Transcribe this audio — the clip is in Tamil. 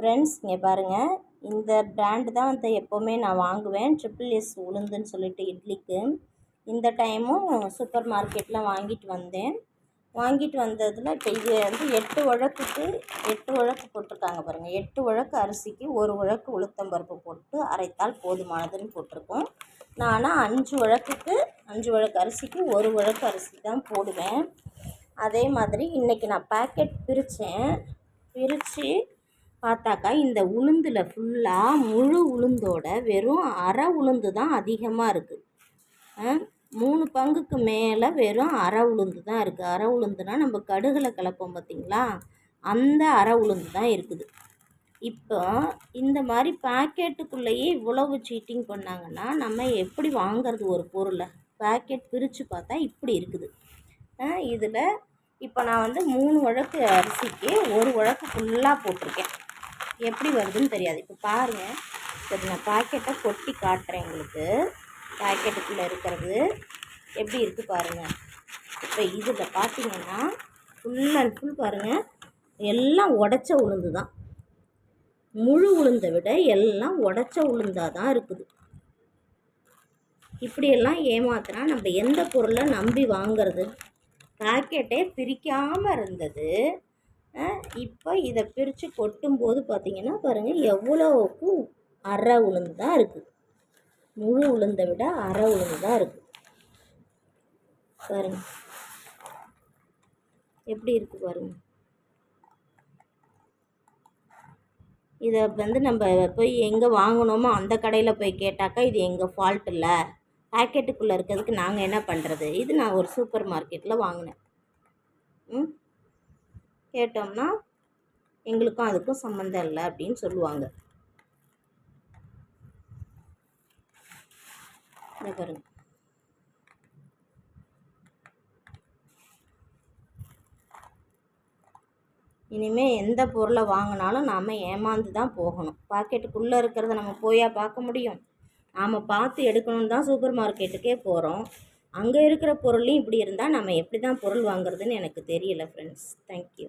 ஃப்ரெண்ட்ஸ் இங்கே பாருங்கள் இந்த பிராண்டு தான் வந்து எப்போவுமே நான் வாங்குவேன். ட்ரிபிள் எஸ் உளுந்துன்னு சொல்லிட்டு இட்லிக்கு. இந்த டைமும் சூப்பர் மார்க்கெட்டில் வாங்கிட்டு வந்தேன். வாங்கிட்டு வந்ததில் இப்போ இது வந்து எட்டு உழக்குக்கு எட்டு உழக்கு போட்டிருக்காங்க பாருங்கள் எட்டு உழக்கு அரிசிக்கு ஒரு உழக்கு உளுத்தம்பருப்பு போட்டு அரைத்தால் போதுமானதுன்னு போட்டிருக்கோம். நான் ஆனால் அஞ்சு உழக்குக்கு அஞ்சு உழக்கு அரிசிக்கு ஒரு உழக்கு அரிசி தான் போடுவேன். அதே மாதிரி இன்றைக்கி நான் பேக்கெட் பிரித்தேன் பிரித்து பார்த்தாக்கா இந்த உளுந்தில் ஃபுல்லாக முழு உளுந்தோட வெறும் அரை உளுந்து தான் அதிகமாக இருக்குது மூணு பங்குக்கு மேலே வெறும் அரை உளுந்து தான் இருக்குது அரை உளுந்துனா நம்ம கடுகில் கலப்போம் பார்த்திங்களா அந்த அரை உளுந்து தான் இருக்குது. இப்போ இந்த மாதிரி பேக்கெட்டுக்குள்ளேயே இவ்வளவு சீட்டிங் பண்ணாங்கன்னா நம்ம எப்படி வாங்கிறது ஒரு பொருளை? பேக்கெட் பிரித்து பார்த்தா இப்படி இருக்குது. இதில் இப்போ நான் வந்து மூணு உழக்கு அரிசிக்கு ஒரு உழக்கு ஃபுல்லாக போட்டிருக்கேன். எப்படி வருதுன்னு தெரியாது. இப்போ பாருங்கள் சரி நான் பாக்கெட்டை கொட்டி காட்டுறேன் உங்களுக்கு. பாக்கெட்டுக்குள்ளே இருக்கிறது எப்படி இருக்குது பாருங்கள் இப்போ இதில் பார்த்தீங்கன்னா ஃபுல் அண்ட் ஃபுல் பாருங்கள் எல்லாம் உடச்ச உளுந்து தான் முழு உளுந்தை விட எல்லாம் உடச்ச உளுந்தாக தான் இருக்குது. இப்படியெல்லாம் ஏமாத்தினா நம்ம எந்த பொருளை நம்பி வாங்கிறது? பாக்கெட்டே பிரிக்காமல் இருந்தது. இப்போ இதை பிரித்து கொட்டும்போது பார்த்திங்கன்னா பாருங்கள் எவ்வளோவுக்கு அரை உளுந்து தான் இருக்குது முழு உளுந்தை விட அரை உளுந்து தான் இருக்குது பாருங்கள் எப்படி இருக்குது பாருங்கள் இதை வந்து நம்ம போய் எங்கே வாங்கினோமோ அந்த கடையில் போய் கேட்டாக்கா இது எங்கள் ஃபால்ட் இல்லை. பேக்கெட்டுக்குள்ளே இருக்கிறதுக்கு நாங்கள் என்ன பண்ணுறது இது நான் ஒரு சூப்பர் மார்க்கெட்டில் வாங்கினேன். கேட்டோம்னா எங்களுக்கும் அதுக்கும் சம்மந்தம் இல்லை அப்படின்னு சொல்லுவாங்க. இதை பாருங்க. இனிமேல் எந்த பொருளை வாங்கினாலும் நாம் ஏமாந்து தான் போகணும். பாக்கெட்டுக்குள்ளே இருக்கிறத நம்ம போயா பார்க்க முடியும். நாம் பார்த்து எடுக்கணுன்னு தான் சூப்பர் மார்க்கெட்டுக்கே போகிறோம் அங்கே இருக்கிற பொருளையும் இப்படி இருந்தால் நம்ம எப்படி தான் பொருள் வாங்குறதுன்னு எனக்கு தெரியல ஃப்ரெண்ட்ஸ் தேங்க்யூ